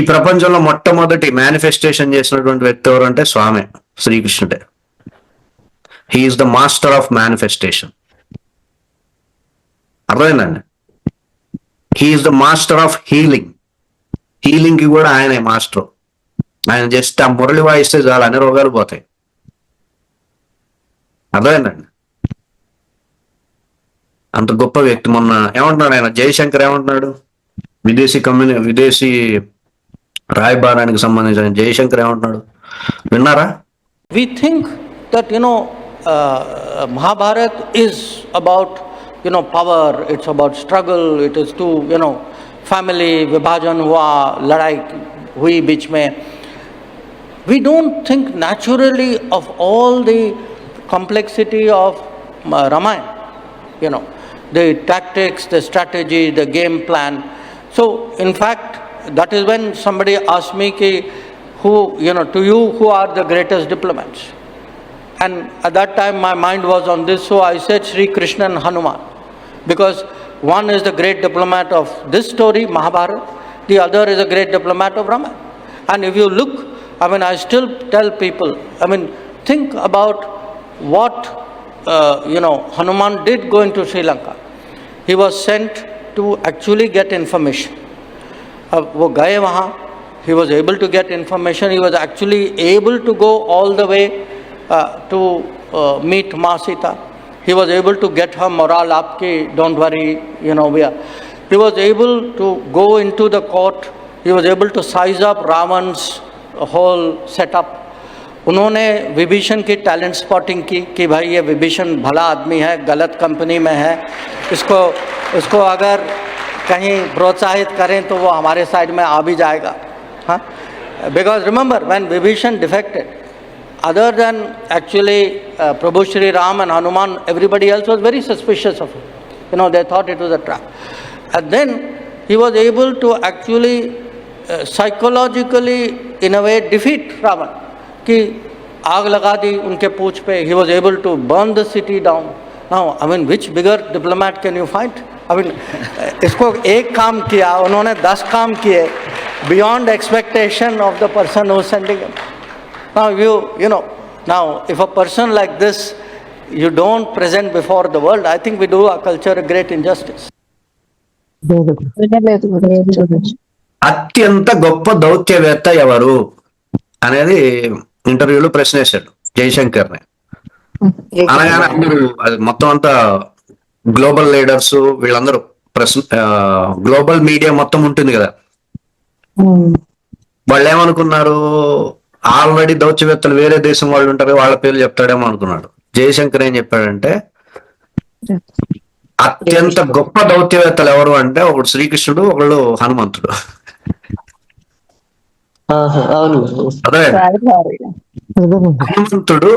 ఈ ప్రపంచంలో మొట్టమొదటి మేనిఫెస్టేషన్ చేసినటువంటి వ్యక్తి ఎవరు అంటే స్వామి శ్రీకృష్ణుడే. He is the master of manifestation అర్థమైందండి? He is the master of healing హీలింగ్కి కూడా ఆయనే మాస్టర్ ఆయన జస్ట్ ఆ మురళి వాయిస్తే చాలా అన్ని రోగాలు పోతాయి. అర్థమైందండి? అంత గొప్ప వ్యక్తి మొన్న ఏమంటున్నాడు ఆయన? జయశంకర్ ఏమంటున్నాడు? విదేశీ కమ్యూని విదేశీ రాయబారానికి సంబంధించిన జయశంకర్ ఏమంటున్నాడు విన్నారా We think that, you know, uh, Mahabharat is about, you know, power, it's about struggle, it is to, you know, family, vibhajan hua, ladai hui beech mein. We don't think naturally of all the complexity of uh, Ramayana, you know, the tactics, the strategy, the game plan. So, in fact, that is when somebody asked me, ki, who, you know, to you, who are the greatest diplomats? And at that time, my mind was on this, so I said Sri Krishna and Hanuman. Because one is the great diplomat of this story, Mahabharata, the other is a great diplomat of Ramayana. And if you look, I mean, I still tell people, I mean, think about what, uh, you know, Hanuman did go into Sri Lanka. He was sent to actually get information. अब वो गए वहाँ able to get information he was actually able to go all the way uh, to uh, meet Ma Sita he was able to get her morale up ki don't worry you know we are he was able to go into the court he was able to size up Ravan's whole setup उन्होंने विभीषण की talent spotting की कि भाई ये विभीषण भला आदमी है गलत कंपनी में है इसको इसको अगर कहीं प्रोत्साहित करें तो वो हमारे साइड में आ भी जाएगा। हाँ? Because remember when Vibhishan defected other then actually Prabhu Shri Ram and Hanuman everybody else was very suspicious of you know they thought it was a trap and then he was able to actually psychologically in a way defeat Ravan कि आग लगा दी उनके पूछ पे he was able to burn the city down now I mean which bigger diplomat can you find I mean, इसको एक काम किया उन्होंने दस काम किए beyond expectation of the person who is sending him. Now, you, you know, now if a person like this you don't present before the world, I think we do our culture a great injustice. వినలేదు అత్యంత గొప్ప దౌత్యవేత్త ఎవరు అనేది ఇంటర్వ్యూలో ప్రశ్న వేశాడు జయశంకర్ ని అనగానే అందరూ అది మొత్తం అంతా గ్లోబల్ లీడర్స్ వీళ్ళందరూ ప్రశ్న గ్లోబల్ మీడియా మొత్తం ఉంటుంది కదా. వాళ్ళు ఏమనుకున్నారు ఆల్రెడీ దౌత్యవేత్తలు వేరే దేశం వాళ్ళు ఉంటారు వాళ్ళ పేర్లు చెప్తాడేమో అనుకున్నాడు. జయశంకర్ ఏం చెప్పాడంటే అత్యంత గొప్ప దౌత్యవేత్తలు ఎవరు అంటే ఒకడు శ్రీకృష్ణుడు ఒకళ్ళు హనుమంతుడు. హనుమంతుడు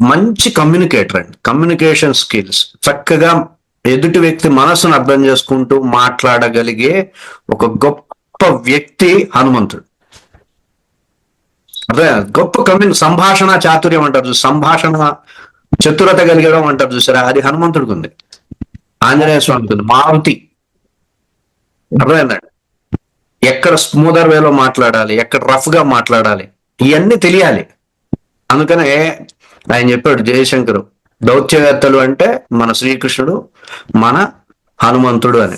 మంచి కమ్యూనికేటర్ అండి. కమ్యూనికేషన్ స్కిల్స్ చక్కగా ఎదుటి వ్యక్తి మనసును అర్థం చేసుకుంటూ మాట్లాడగలిగే ఒక గొప్ప వ్యక్తి హనుమంతుడు. అదే గొప్ప కమ్యూని సంభాషణ చాతుర్యం అంటారు చూసి సంభాషణ చతురత కలిగడం అంటారు చూసారా అది హనుమంతుడికి ఉంది. ఆంజనేయ స్వామికి ఉంది మారుతి. అర్థమైందండి? ఎక్కడ స్మూదర్ వేలో మాట్లాడాలి ఎక్కడ రఫ్గా మాట్లాడాలి ఇవన్నీ తెలియాలి. అందుకనే ఆయన చెప్పాడు జయశంకరు దౌత్యవేత్తలు అంటే మన శ్రీకృష్ణుడు మన హనుమంతుడు అని.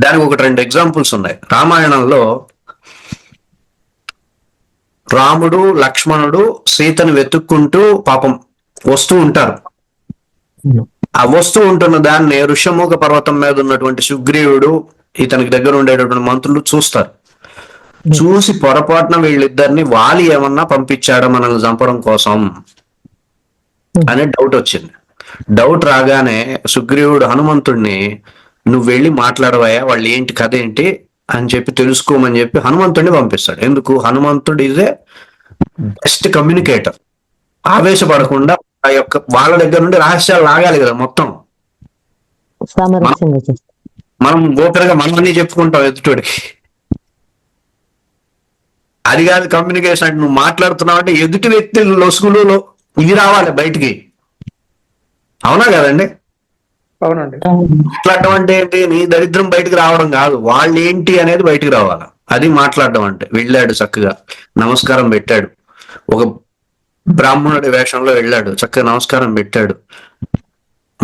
దానికి ఒకటి రెండు ఎగ్జాంపుల్స్ ఉన్నాయి. రామాయణంలో రాముడు లక్ష్మణుడు సీతను వెతుక్కుంటూ పాపం వస్తూ ఉంటారు. ఆ వస్తూ ఉంటున్న దాన్ని ఋషముఖ పర్వతం మీద ఉన్నటువంటి సుగ్రీవుడు ఇతనికి దగ్గర ఉండేటటువంటి మంత్రులు చూస్తారు. చూసి పొరపాటున వీళ్ళిద్దరిని వాలి ఏమన్నా పంపించాడా మనల్ని చంపడం కోసం? అనే డౌట్ వచ్చింది. డౌట్ రాగానే సుగ్రీవుడు హనుమంతుడిని నువ్వు వెళ్ళి మాట్లాడవయ్యా వాళ్ళు ఏంటి కథ ఏంటి? అని చెప్పి తెలుసుకోమని చెప్పి హనుమంతుడిని పంపిస్తాడు. ఎందుకు? హనుమంతుడు ఇదే బెస్ట్ కమ్యూనికేటర్ ఆవేశపడకుండా ఆ యొక్క వాళ్ళ దగ్గర నుండి రహస్యాలు లాగాలి కదా మొత్తం. మనం ఓపెన్గా మనమన్నీ చెప్పుకుంటాం ఎదుటోడికి అది కాదు కమ్యూనికేషన్ అంటే నువ్వు మాట్లాడుతున్నావు అంటే ఎదుటి వ్యక్తి లొసుగులు ఇవి రావాలి బయటికి. అవునా కదండి? అవునండి. మాట్లాడడం అంటే ఏంటి? నీ దరిద్రం బయటకు రావడం కాదు. వాళ్ళు ఏంటి అనేది బయటకు రావాలి. అది మాట్లాడడం అంటే. వెళ్ళాడు చక్కగా. నమస్కారం పెట్టాడు. ఒక బ్రాహ్మణుడి వేషంలో వెళ్ళాడు. చక్కగా నమస్కారం పెట్టాడు.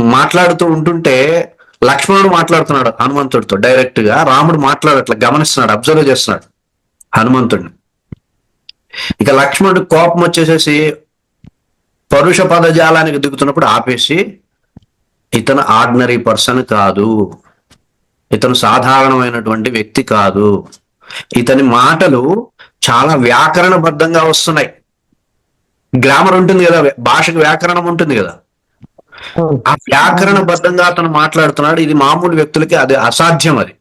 మాట్లాడుతూ ఉంటుంటే లక్ష్మణుడు మాట్లాడుతున్నాడు హనుమంతుడితో డైరెక్ట్గా రాముడు మాట్లాడట్లా గమనిస్తున్నాడు అబ్జర్వ్ చేస్తున్నాడు హనుమంతుడిని. ఇక లక్ష్మణుడు కోపం వచ్చేసేసి పరుష పదజాలానికి దిగుతున్నప్పుడు ఆపేసి ఇతను ఆర్డినరీ పర్సన్ కాదు. ఇతను సాధారణమైనటువంటి వ్యక్తి కాదు. ఇతని మాటలు చాలా వ్యాకరణబద్ధంగా వస్తున్నాయి. గ్రామర్ ఉంటుంది కదా భాషకు వ్యాకరణం ఉంటుంది కదా. ఆ వ్యాకరణబద్ధంగా అతను మాట్లాడుతున్నాడు. ఇది మామూలు వ్యక్తులకి అది అసాధ్యం అది.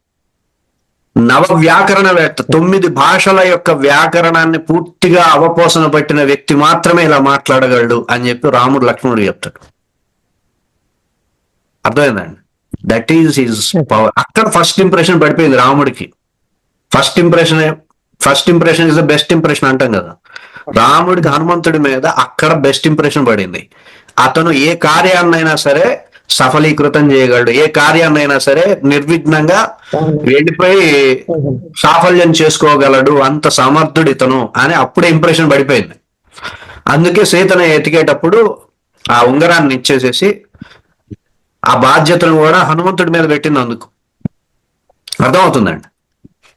నవ వ్యాకరణవేత్త తొమ్మిది భాషల యొక్క వ్యాకరణాన్ని పూర్తిగా అవపోసన పట్టిన వ్యక్తి మాత్రమే ఇలా మాట్లాడగలడు అని చెప్పి రాముడు లక్ష్మణుడు చెప్తాడు. అర్థమైందండి? దట్ ఈస్ హిజ్ పవర్ అక్కడ ఫస్ట్ ఇంప్రెషన్ పడిపోయింది రాముడికి. First impression first impression is the best impression అంటాం కదా. రాముడికి హనుమంతుడి మీద అక్కడ బెస్ట్ ఇంప్రెషన్ పడింది. అతను ఏ కార్యాన్నైనా సరే సఫలీకృతం చేయగలడు. ఏ కార్యాన్నైనా సరే నిర్విఘ్నంగా వెళ్ళిపోయి సాఫల్యం చేసుకోగలడు. అంత సమర్థుడు ఇతను అని అప్పుడే ఇంప్రెషన్ పడిపోయింది. అందుకే సీతను ఎతికేటప్పుడు ఆ ఉంగరాన్ని ఇచ్చేసేసి ఆ బాధ్యతను కూడా హనుమంతుడి మీద పెట్టింది అందుకు. అర్థమవుతుందండి?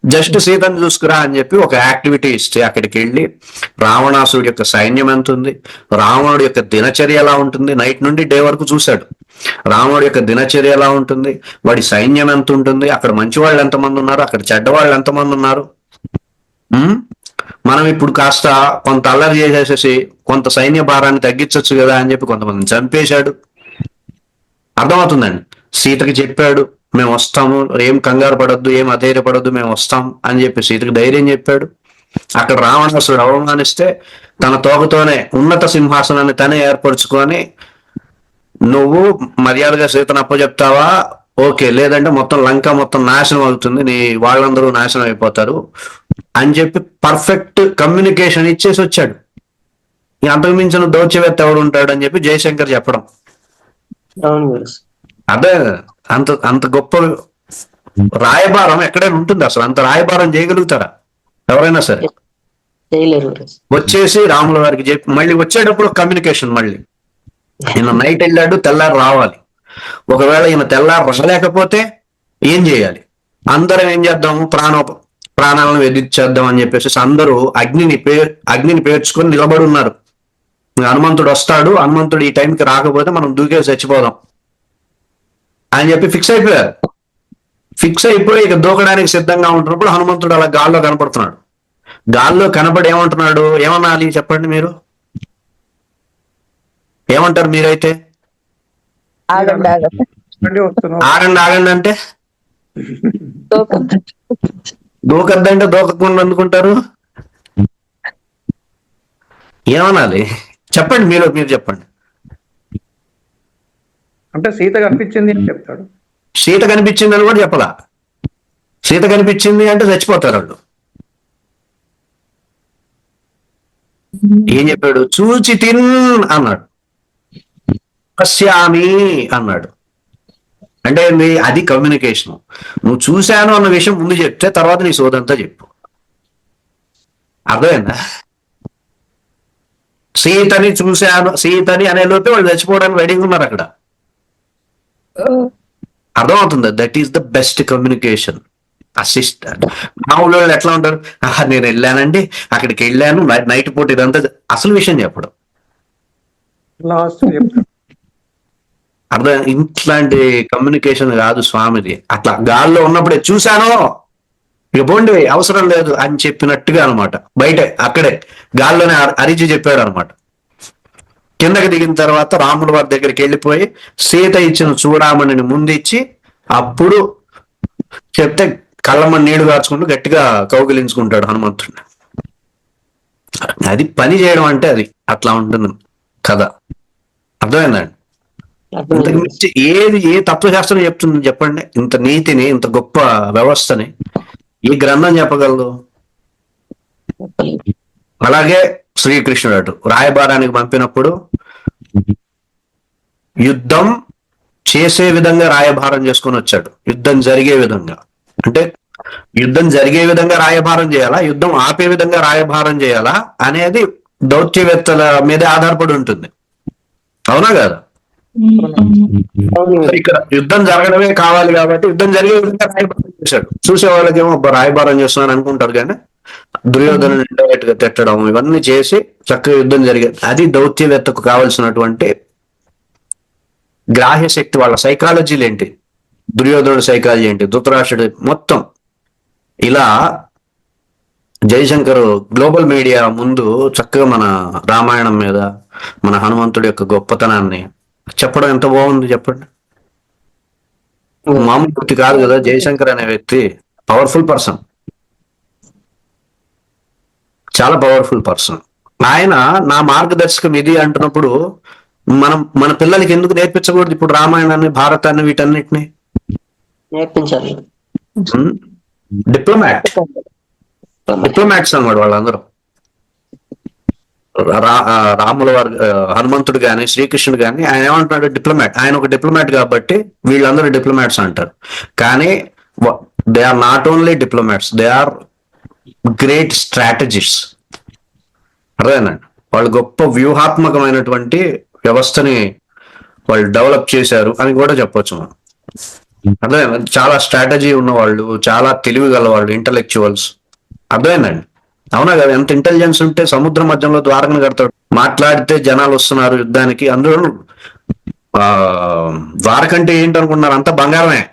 జస్ట్ సీతను చూసుకురా అని చెప్పి ఒక యాక్టివిటీ ఇస్తే అక్కడికి వెళ్ళి రావణాసుడి యొక్క సైన్యం ఎంత ఉంది? రావణుడి యొక్క దినచర్య ఎలా ఉంటుంది? నైట్ నుండి డే వరకు చూశాడు. రాముడి యొక్క దినచర్య ఎలా ఉంటుంది? వాడి సైన్యం ఎంత ఉంటుంది? అక్కడ మంచి వాళ్ళు ఎంతమంది ఉన్నారు? అక్కడ చెడ్డవాళ్ళు ఎంతమంది ఉన్నారు? మనం ఇప్పుడు కాస్త కొంత అల్లరి చేసేసేసి కొంత సైన్య భారాన్ని తగ్గించవచ్చు కదా అని చెప్పి కొంతమందిని చంపేశాడు. అర్థమవుతుందండి? సీతకి చెప్పాడు. మేము వస్తాము ఏం కంగారు పడొద్దు ఏం అధైర్యపడొద్దు మేము వస్తాం అని చెప్పి సీతకి ధైర్యం చెప్పాడు. అక్కడ రావణాసుడు అవమానిస్తే తన తోకతోనే ఉన్నత సింహాసనాన్ని తనే ఏర్పరచుకొని నువ్వు మర్యాదగా సీతను అప్పచెప్తావా ఓకే లేదంటే మొత్తం లంక మొత్తం నాశనం అవుతుంది నీ వాళ్ళందరూ నాశనం అయిపోతారు అని చెప్పి పర్ఫెక్ట్ కమ్యూనికేషన్ ఇచ్చేసి వచ్చాడు. అంతకు మించిన దౌత్యవేత్త ఎవడు ఉంటాడు అని చెప్పి జయశంకర్ చెప్పడం. అదే అంత అంత గొప్ప రాయబారం ఎక్కడైనా ఉంటుంది అసలు. అంత రాయబారం చేయగలుగుతారా? ఎవరైనా సరే. వచ్చేసి రాముల వారికి చెప్పి మళ్ళీ వచ్చేటప్పుడు కమ్యూనికేషన్ మళ్ళీ. ఈయన నైట్ వెళ్ళాడు తెల్లారి రావాలి. ఒకవేళ ఈయన తెల్లారి రాలేకపోతే ఏం చేయాలి? అందరం ఏం చేద్దాము? ప్రాణ ప్రాణాలను వెదిచ్చేద్దాం అని చెప్పేసి అందరూ అగ్నిని పే అగ్నిని పేర్చుకొని నిలబడి ఉన్నారు. హనుమంతుడు వస్తాడు. హనుమంతుడు ఈ టైంకి రాకపోతే మనం దూకేసి చచ్చిపోదాం. అని చెప్పి ఫిక్స్ అయిపోయారు. ఫిక్స్ అయిపోయి ఇక దూకడానికి సిద్ధంగా ఉంటున్నప్పుడు హనుమంతుడు అలా గాల్లో కనపడుతున్నాడు. గాల్లో కనపడి ఏమంటున్నాడు? ఏమనాలి చెప్పండి మీరు? ఏమంటారు మీరైతే? ఆగండి ఆగండి అంటే? దూకద్దంటే దూకకుండా అందుకుంటారు? ఏమనాలి? చెప్పండి మీరు మీరు చెప్పండి. అంటే సీత కనిపించింది అని చెప్తాడు. సీత కనిపించింది అని కూడా చెప్పలా. సీత కనిపించింది అంటే చచ్చిపోతారు వాళ్ళు. ఏం చెప్పాడు? చూచి తిన్ అన్నాడు. పశ్యామి అన్నాడు. అంటే ఏంది అది కమ్యూనికేషన్. నువ్వు చూశాను అన్న విషయం ముందు చెప్తే తర్వాత నీ సోదంతా చెప్పు. అర్థమైందా? సీతని చూశాను సీతని అనే లోపే వాళ్ళు చచ్చిపోవడానికి రెడీగా ఉన్నారు అక్కడ. అర్థమవుతుంది. That is the best communication assistant మా ఊళ్ళో వాళ్ళు ఎట్లా ఉంటారు? "ఆహా, నేను వెళ్ళానండి. అక్కడికి వెళ్ళాను. నైట్ పూట ఇదంతా అసలు విషయం చెప్పడం. అర్థం ఇట్లాంటి కమ్యూనికేషన్ కాదు స్వామిది. అట్లా గాల్లో ఉన్నప్పుడే చూశాను. ఇక పోండి అవసరం లేదు అని చెప్పినట్టుగా అన్నమాట బయటే అక్కడే. గాల్లోనే అర- అరిచి చెప్పాడు అనమాట కిందకి దిగిన తర్వాత రాముడు వారి దగ్గరికి వెళ్ళిపోయి సీత ఇచ్చిన చూడామణిని ముందు ఇచ్చి అప్పుడు చెప్తే కళ్ళమ్మ నీళ్ళు కాచుకుంటూ గట్టిగా కౌగిలించుకుంటాడు హనుమంతుడిని. అది పని చేయడం అంటే అది అట్లా ఉంటుంది కథ. అర్థమైందండి? ఇంతకు మించి ఏది ఏ తత్వశాస్త్రం చెప్తుంది చెప్పండి? ఇంత నీతిని ఇంత గొప్ప వ్యవస్థని ఈ గ్రంథం చెప్పగలదు? అలాగే శ్రీకృష్ణుడు అటు రాయబారానికి పంపినప్పుడు యుద్ధం చేసే విధంగా రాయభారం చేసుకొని వచ్చాడు. యుద్ధం జరిగే విధంగా. అంటే యుద్ధం జరిగే విధంగా రాయభారం చేయాలా? యుద్ధం ఆపే విధంగా రాయభారం చేయాలా? అనేది దౌత్యవేత్తల మీదే ఆధారపడి ఉంటుంది. అవునా కదా? ఇక్కడ యుద్ధం జరగడమే కావాలి కాబట్టి యుద్ధం జరిగే విధంగా రాయబారం చేశాడు. చూసే వాళ్ళకేమో "అబ్బా, రాయబారం చేస్తున్నాను అనుకుంటారు కానీ దుర్యోధన ఇండైరెక్ట్గా తిట్టడం ఇవన్నీ చేసి చక్కగా యుద్ధం జరిగేది అది దౌత్యవేత్తకు కావలసినటువంటి గ్రాహ్య శక్తి వాళ్ళ సైకాలజీలు ఏంటి? దుర్యోధనుడి సైకాలజీ ఏంటి? ధృతరాష్ట్రుడి మొత్తం. ఇలా జయశంకర్ గ్లోబల్ మీడియా ముందు చక్కగా మన రామాయణం మీద మన హనుమంతుడి యొక్క గొప్పతనాన్ని చెప్పడం ఎంత బాగుంది చెప్పండి? మామూలు కాదు కదా జయశంకర్ అనే వ్యక్తి పవర్ఫుల్ పర్సన్. చాలా పవర్ఫుల్ పర్సన్ ఆయన నా మార్గదర్శకం ఇది అంటున్నప్పుడు మనం మన పిల్లలకి ఎందుకు నేర్పించకూడదు ఇప్పుడు రామాయణాన్ని భారతాన్ని వీటన్నిటిని? నేర్పించాలి. డిప్లొమాట్ డిప్లొమాట్స్ అన్నమాట వాళ్ళందరూ. రాముల వారు హనుమంతుడు గాని శ్రీకృష్ణుడు గాని ఆయన ఏమంటున్నాడు? డిప్లొమాట్ ఆయన ఒక డిప్లొమాట్ కాబట్టి వీళ్ళందరూ డిప్లొమాట్స్ అంటారు. కానీ they are not only diplomats they are great strategist. అదేనండి వాళ్ళు గొప్ప వ్యూహాత్మకమైనటువంటి వ్యవస్థని వాళ్ళు డెవలప్ చేశారు అని కూడా చెప్పొచ్చు మనం. అదే చాలా స్ట్రాటజీ ఉన్నవాళ్ళు చాలా తెలివి గలవాళ్ళు ఇంటలెక్చువల్స్ అర్థమైందండి అవునా కదా? ఎంత ఇంటెలిజెన్స్ ఉంటే సముద్ర మధ్యంలో ద్వారకను కడతాడు. మాట్లాడితే జనాలు వస్తున్నారు యుద్ధానికి. అందులో ద్వారకంటే ద్వారక అంటే ఏంటి బంగారమే.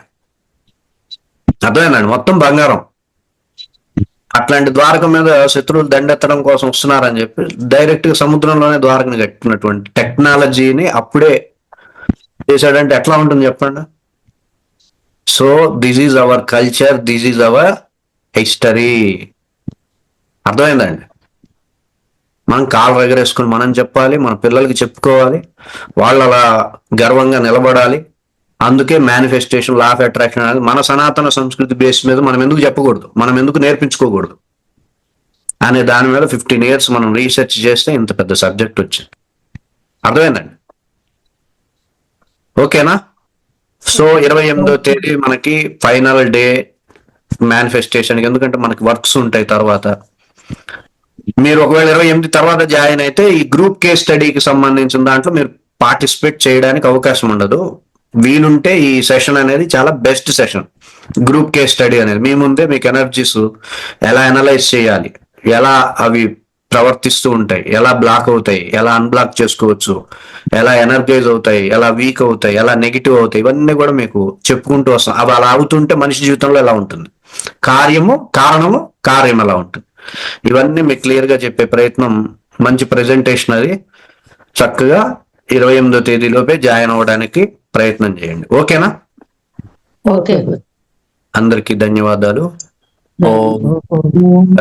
అర్థమైందండి మొత్తం బంగారం. అట్లాంటి ద్వారక మీద శత్రువులు దండెత్తడం కోసం వస్తున్నారని చెప్పి డైరెక్ట్గా సముద్రంలోనే ద్వారకని కట్టినటువంటి టెక్నాలజీని అప్పుడే చేశాడంటే ఎట్లా ఉంటుంది చెప్పండి? So this is our culture this is our history అర్థమైందండి? మనం కాళ్ళు ఎగరేసుకుని మనం చెప్పాలి మన పిల్లలకి చెప్పుకోవాలి వాళ్ళు అలా గర్వంగా నిలబడాలి. అందుకే మేనిఫెస్టేషన్ లా ఆఫ్ అట్రాక్షన్ అనేది మన సనాతన సంస్కృతి బేస్ మీద మనం ఎందుకు చెప్పకూడదు? మనం ఎందుకు నేర్పించుకోకూడదు? అనే దాని మీద ఫిఫ్టీన్ ఇయర్స్ మనం రీసెర్చ్ చేస్తే ఇంత పెద్ద సబ్జెక్ట్ వచ్చింది. అర్థమైందండి? ఓకేనా? సో ఇరవై ఎనిమిదో తేదీ మనకి ఫైనల్ డే మేనిఫెస్టేషన్ ఎందుకంటే మనకి వర్క్స్ ఉంటాయి తర్వాత. మీరు ఒకవేళ ఇరవై ఎనిమిది తర్వాత జాయిన్ అయితే ఈ గ్రూప్ కేస్ స్టడీకి సంబంధించిన దాంట్లో మీరు పార్టిసిపేట్ చేయడానికి అవకాశం ఉండదు. వీలుంటే ఈ సెషన్ అనేది చాలా best session. Group case study అనేది. మీ ముందే మీకు ఎనర్జీస్ ఎలా అనలైజ్ చేయాలి? ఎలా అవి ప్రవర్తిస్తూ ఉంటాయి? ఎలా బ్లాక్ అవుతాయి? ఎలా అన్బ్లాక్ చేసుకోవచ్చు? ఎలా ఎనర్జైజ్ అవుతాయి? ఎలా వీక్ అవుతాయి? ఎలా నెగిటివ్ అవుతాయి? ఇవన్నీ కూడా మీకు చెప్పుకుంటూ వస్తాం. అవి అలా అవుతుంటే మనిషి జీవితంలో ఎలా ఉంటుంది? కార్యము కారణము కార్యం ఎలా ఉంటుంది? ఇవన్నీ మీకు క్లియర్గా చెప్పే ప్రయత్నం మంచి ప్రజెంటేషన్ అది చక్కగా ఇరవై ఎనిమిదో తేదీలోపే జాయిన్ అవ్వడానికి ప్రయత్నం చేయండి. ఓకేనా? ఓకే. అందరికీ ధన్యవాదాలు. ఓం.